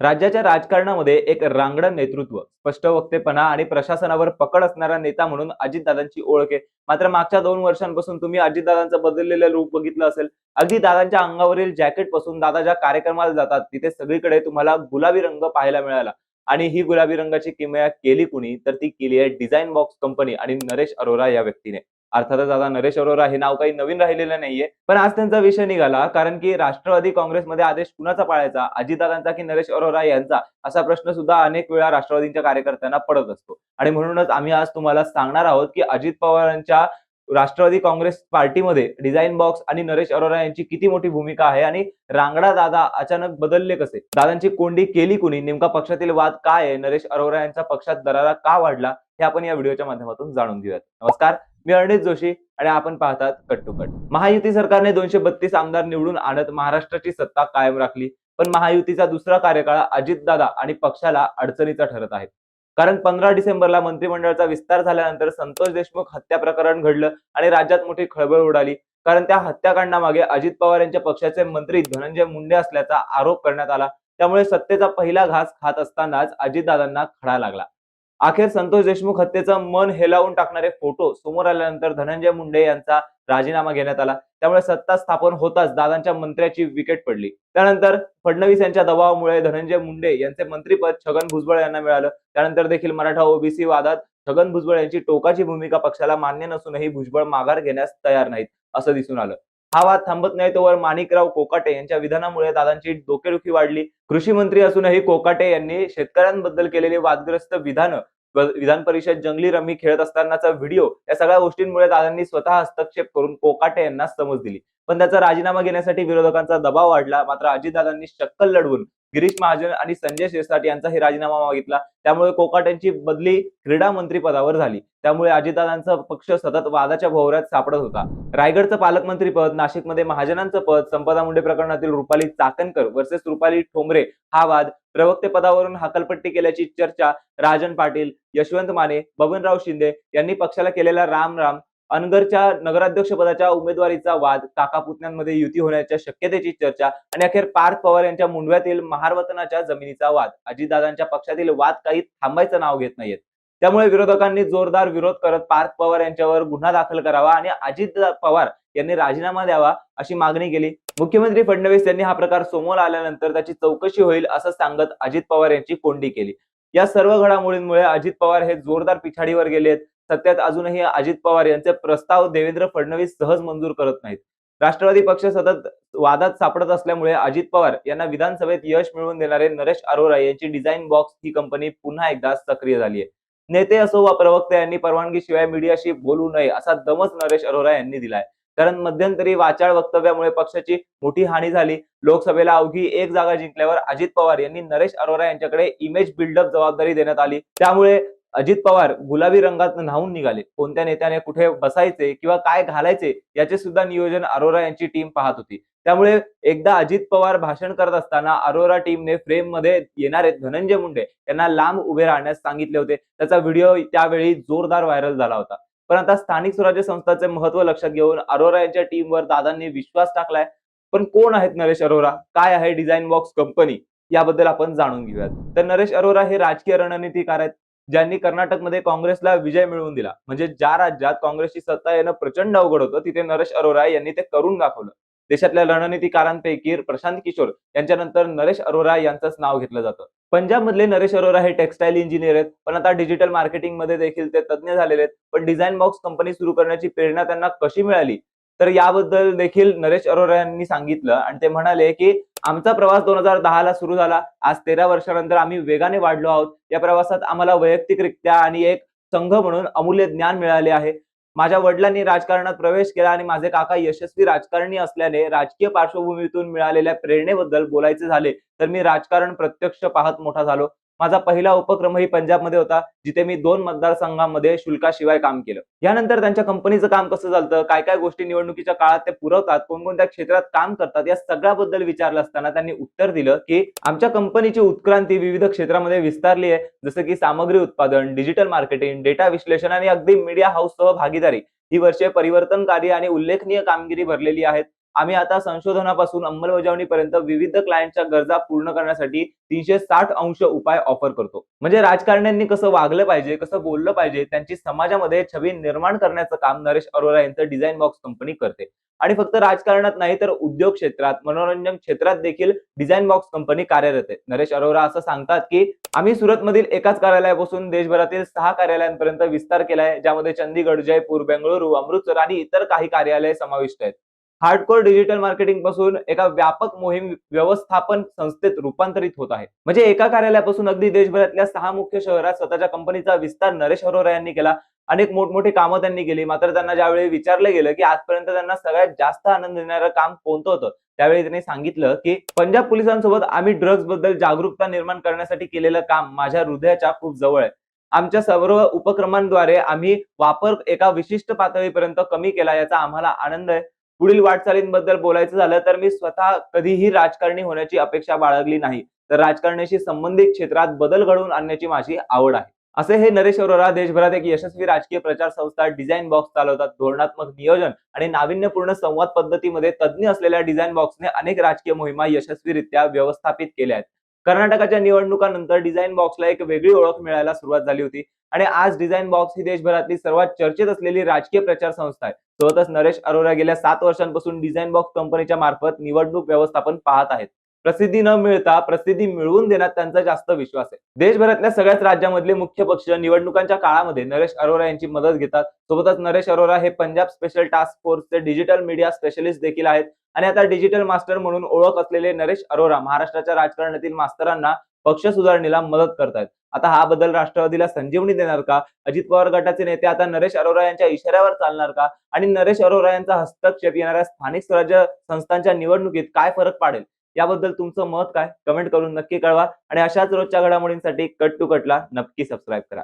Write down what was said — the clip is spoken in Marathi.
राज्याच्या राजकारणामध्ये एक रांगडं नेतृत्व स्पष्ट वक्तेपणा आणि प्रशासनावर पकड असणारा नेता म्हणून अजितदादांची ओळख आहे. मात्र मागच्या दोन वर्षांपासून तुम्ही अजितदादांचं बदललेलं रूप बघितलं असेल अगदी दादांच्या अंगावरील जॅकेटपासून दादा ज्या कार्यक्रमाला जातात तिथे सगळीकडे तुम्हाला गुलाबी रंग पाहायला मिळाला. आणि ही गुलाबी रंगाची किमया केली कुणी तर ती केली आहे डिझाईन बॉक्स कंपनी आणि नरेश अरोरा या व्यक्तीने. अर्थातच दादा नरेश अरोरा हे नाव काही नवीन राहिलेलं नाहीये. पण आज त्यांचा विषय निघाला कारण की राष्ट्रवादी काँग्रेसमध्ये आदेश कुणाचा पाळायचा? अजितदादांचा की नरेश अरोरा यांचा? असा प्रश्न सुद्धा अनेक वेळा राष्ट्रवादींच्या कार्यकर्त्यांना पडत असतो. आणि म्हणूनच आम्ही आज तुम्हाला सांगणार आहोत की अजित पवारांच्या राष्ट्रवादी काँग्रेस पार्टीमध्ये डिझाईन बॉक्स आणि नरेश अरोरा यांची किती मोठी भूमिका आहे आणि रांगडा दादा अचानक बदलले कसे? दादांची कोंडी केली कुणी? नेमका पक्षातील वाद काय आहे? नरेश अरोरा यांचा पक्षात दरारा का वाढला? हे आपण या व्हिडिओच्या माध्यमातून जाणून घेऊयात. नमस्कार. मी अर्णित जोशी आणि आपण पाहतात कट टू कट. महायुती सरकारने दोनशे बत्तीस आमदार निवडून आणत महाराष्ट्राची सत्ता कायम राखली पण महायुतीचा दुसरा कार्यकाळ अजितदादा आणि पक्षाला अडचणीचा ठरत आहे. कारण पंधरा डिसेंबरला मंत्रिमंडळाचा विस्तार झाल्यानंतर संतोष देशमुख हत्या प्रकरण घडलं आणि राज्यात मोठी खळबळ उडाली. कारण त्या हत्याकांडामागे अजित पवार यांच्या पक्षाचे मंत्री धनंजय मुंडे असल्याचा आरोप करण्यात आला. त्यामुळे सत्तेचा पहिला घास खात असतानाच अजितदादांना खडा लागला. अखेर संतोष देशमुख हत्येचा मन हेलावून टाकणारे फोटो समोर आल्यानंतर धनंजय मुंडे यांचा राजीनामा घेण्यात आला. त्यामुळे सत्ता स्थापन होताच दादांच्या मंत्र्याची विकेट पडली. त्यानंतर फडणवीस यांच्या दबावामुळे धनंजय मुंडे यांचे मंत्रीपद छगन भुजबळ यांना मिळालं. त्यानंतर देखील मराठा ओबीसी वादात छगन भुजबळ यांची टोकाची भूमिका पक्षाला मान्य नसूनही भुजबळ माघार घेण्यास तयार नाहीत असं दिसून आलं. हा वाद थांबत नाही तोवर माणिकराव कोकाटे यांच्या विधानामुळे दादांची डोकेदुखी वाढली. कृषी मंत्री असूनही कोकाटे यांनी शेतकऱ्यांबद्दल केलेली वादग्रस्त विधानं विधान परिषद जंगली रमी खेळत असतानाचा व्हिडिओ या सगळ्या गोष्टींमुळे दादांनी स्वतः हस्तक्षेप करून कोकाटे यांना समज दिली. पण त्याचा राजीनामा घेण्यासाठी विरोधकांचा दबाव वाढला मात्र अजितदादांनी शक्कल लढवून गिरीश महाजन आणि संजय शिरसाट यांचाही राजीनामा मागितला. त्यामुळे कोकाट्यांची बदली क्रीडा मंत्री पदावर झाली. त्यामुळे अजितदादांचा पक्ष सतत वादाच्या भोवऱ्यात सापडत होता. रायगडचं पालकमंत्री पद नाशिकमध्ये महाजनांचं पद संपदा मुंडे प्रकरणातील रुपाली चाकणकर वर्सेस रुपाली ठोंबरे हा वाद प्रवक्ते पदावरून हाकलपट्टी केल्याची चर्चा राजन पाटील यशवंत माने बबनराव शिंदे यांनी पक्षाला केलेला राम राम अनगरच्या नगराध्यक्ष पदाच्या उमेदवारीचा वाद काका पुतण्यांमध्ये युती होण्याच्या शक्यतेची चर्चा आणि अखेर पार्थ पवार यांच्या मुंडव्यातील महारवतनाच्या जमिनीचा वाद. अजितदादांच्या पक्षातील वाद काही थांबायचं नाव घेत नाहीयेत. त्यामुळे विरोधकांनी जोरदार विरोध करत पार्थ पवार यांच्यावर गुन्हा दाखल करावा आणि अजित पवार यांनी राजीनामा द्यावा अशी मागणी केली. मुख्यमंत्री फडणवीस यांनी हा प्रकार समोर आल्यानंतर त्याची चौकशी होईल असं सांगत अजित पवार यांची कोंडी केली. या सर्व घडामोडींमुळे अजित पवार हे जोरदार पिछाडीवर गेलेत. सत्यात अजूनही अजित पवार यांचे प्रस्ताव देवेंद्र फडणवीस सहज मंजूर करत नाहीत. राष्ट्रवादी पक्ष सतत वादात सापडत असल्यामुळे अजित पवार यांना विधानसभेत यश मिळवून देणारे नरेश अरोरा यांची डिझाईन बॉक्स ही कंपनी पुन्हा एकदा सक्रिय झाली आहे नेते असो वा प्रवक्ते यांनी परवानगीशिवाय मीडियाशी बोलू नये असा दमच नरेश अरोरा यांनी दिलाय. कारण मध्यंतरी वाचाळ वक्तव्यामुळे पक्षाची मोठी हानी झाली. लोकसभेला अवघी एक जागा जिंकल्यावर अजित पवार यांनी नरेश अरोरा यांच्याकडे इमेज बिल्डअप जबाबदारी देण्यात आली. त्यामुळे अजित पवार गुलाबी रंगात न्हावून निघाले. कोणत्या नेत्याने कुठे बसायचे किंवा काय घालायचे याचे सुद्धा नियोजन अरोरा यांची टीम पाहत होती. त्यामुळे एकदा अजित पवार भाषण करत असताना अरोरा टीमने फ्रेममध्ये येणारे धनंजय मुंडे. यांना लांब उभे राहण्यास सांगितले होते. त्याचा व्हिडिओ त्यावेळी जोरदार व्हायरल झाला होता. पण आता स्थानिक स्वराज्य संस्थांचे महत्त्व लक्षात घेऊन अरोरा यांच्या टीमवर दादांनी विश्वास टाकलाय. पण कोण आहेत नरेश अरोरा? काय आहे डिझाईन बॉक्स कंपनी याबद्दल आपण जाणून घेऊयात. तर नरेश अरोरा हे राजकीय रणनीतीकार आहेत. ज्यांनी कर्नाटकमध्ये काँग्रेसला विजय मिळवून दिला. म्हणजे ज्या राज्यात काँग्रेसची सत्ता येणं प्रचंड अवघड होतं तिथे नरेश अरोरा यांनी ते करून दाखवलं. देशातल्या रणनीतीकारांपैकी प्रशांत किशोर यांच्यानंतर नरेश अरोरा यांचंच नाव घेतलं जातं. पंजाब मधले नरेश अरोरा हे टेक्सटाईल इंजिनियर आहेत. पण आता डिजिटल मार्केटिंगमध्ये देखील ते तज्ज्ञ झालेले आहेत. पण डिझाईन बॉक्स कंपनी सुरू करण्याची प्रेरणा त्यांना कशी मिळाली? तर याबद्दल देखील नरेश अरोरा यांनी सांगितलं. आणि ते म्हणाले की आमचा प्रवास दोन हजार दहा ला सुरू झाला. आज तेरा वर्षानंतर आम्ही वेगाने वाढलो आहोत. या प्रवासात आम्हाला वैयक्तिकरित्या आणि एक संघ म्हणून अमूल्य ज्ञान मिळाले आहे. माझ्या वडिलांनी राजकारणात प्रवेश केला आणि माझे काका यशस्वी राजकारणी असल्याने राजकीय पार्श्वभूमीतून मिळालेल्या प्रेरणेबद्दल बोलायचे झाले तर मी राजकारण प्रत्यक्ष पाहत मोठा झालो. माझा पहिला उपक्रमही पंजाबमध्ये होता जिथे मी दोन मतदारसंघांमध्ये शुल्काशिवाय काम केलं. यानंतर त्यांच्या कंपनीचं काम कसं चालतं काय काय गोष्टी निवडणुकीच्या काळात ते पुरवतात कोणकोणत्या क्षेत्रात काम करतात या सगळ्याबद्दल विचारलं असताना त्यांनी उत्तर दिलं की आमच्या कंपनीची उत्क्रांती विविध क्षेत्रामध्ये विस्तारली आहे जसं की सामग्री उत्पादन डिजिटल मार्केटिंग डेटा विश्लेषण आणि अगदी मीडिया हाऊस सह भागीदारी. ही वर्षे परिवर्तनकारी आणि उल्लेखनीय कामगिरी भरलेली आहेत. आम्ही आता संशोधनापासून अंमलबजावणीपर्यंत विविध क्लायंटच्या गरजा पूर्ण करण्यासाठी तीनशे साठ अंश उपाय ऑफर करतो. म्हणजे राजकारण्यांनी कसं वागलं पाहिजे कसं बोललं पाहिजे त्यांची समाजामध्ये छबी निर्माण करण्याचं काम नरेश अरोरा यांचं डिझाईन बॉक्स कंपनी करते. आणि फक्त राजकारणात नाही तर उद्योग क्षेत्रात मनोरंजन क्षेत्रात देखील डिझाईन बॉक्स कंपनी कार्यरत आहे. नरेश अरोरा असं सांगतात की आम्ही सुरतमधील एकाच कार्यालयापासून देशभरातील सहा कार्यालयांपर्यंत विस्तार केलाय ज्यामध्ये चंदीगड जयपूर बेंगळुरू अमृतसर आणि इतर काही कार्यालय समाविष्ट आहेत. हार्डकोर डिजिटल मार्केटिंगपासून एका व्यापक मोहीम व्यवस्थापन संस्थेत रूपांतरित होत आहे. म्हणजे एका कार्यालयापासून अगदी देशभरातल्या सहा मुख्य शहरात स्वतःच्या कंपनीचा विस्तार नरेश अरोरा यांनी केला. अनेक मोठमोठी कामं त्यांनी केली. मात्र त्यांना ज्यावेळी विचारलं गेलं की आजपर्यंत त्यांना सगळ्यात जास्त आनंद देणारं काम कोणतं होतं? त्यावेळी त्यांनी सांगितलं की पंजाब पोलिसांसोबत आम्ही ड्रग्जबद्दल जागरूकता निर्माण करण्यासाठी केलेलं काम माझ्या हृदयाच्या खूप जवळ आहे. आमच्या सर्व उपक्रमांद्वारे आम्ही वापर एका विशिष्ट पातळीपर्यंत कमी केला याचा आम्हाला आनंद आहे. पुढील वाटचालींबद्दल बोलायचं झालं तर मी स्वतः कधीही राजकारणी होण्याची अपेक्षा बाळगली नाही. तर राजकारणाशी संबंधित क्षेत्रात बदल घडवून आणण्याची माझी आवड आहे. असे हे नरेश अरोरा देशभरात एक यशस्वी राजकीय प्रचार संस्था डिझाईन बॉक्स चालवतात. धोरणात्मक नियोजन आणि नाविन्यपूर्ण संवाद पद्धतीमध्ये तज्ज्ञ असलेल्या डिझाईन बॉक्सने अनेक राजकीय मोहिमा यशस्वीरित्या व्यवस्थापित केल्या आहेत. कर्नाटकाच्या निवडणुकानंतर डिझाईन बॉक्सला एक वेगळी ओळख मिळायला सुरुवात झाली होती. आणि आज डिझाईन बॉक्स ही देशभरातली सर्वात चर्चेत असलेली राजकीय प्रचार संस्था आहे. सोबतच नरेश अरोरा गेल्या सात वर्षांपासून डिझाईन बॉक्स कंपनीच्या मार्फत निवडणूक व्यवस्थापन पाहत आहेत. प्रसिद्धी न मिळता प्रसिद्धी मिळवून देण्यात त्यांचा जास्त विश्वास आहे. देशभरातल्या सगळ्याच राज्यामधले मुख्य पक्ष निवडणुकांच्या काळामध्ये नरेश अरोरा यांची मदत घेतात. सोबतच नरेश अरोरा हे पंजाब स्पेशल टास्क फोर्सचे डिजिटल मीडिया स्पेशलिस्ट देखील आहेत. आणि आता डिजिटल मास्टर म्हणून ओळख असलेले नरेश अरोरा महाराष्ट्राच्या राजकारणातील मास्तरांना पक्ष सुधारणेला मदत करतायत. आता हा बदल राष्ट्रवादीला संजीवनी देणार का? अजित पवार गटाचे नेते आता नरेश अरोरा यांच्या इशाऱ्यावर चालणार का? आणि नरेश अरोरा यांचा हस्तक्षेप येणाऱ्या स्थानिक स्वराज्य संस्थांच्या निवडणुकीत काय फरक पाडेल? याबद्दल तुमचं मत काय? कमेंट करून नक्की कळवा. आणि अशाच रोजच्या घडामोडींसाठी कट टू कटला नक्की सबस्क्राईब करा.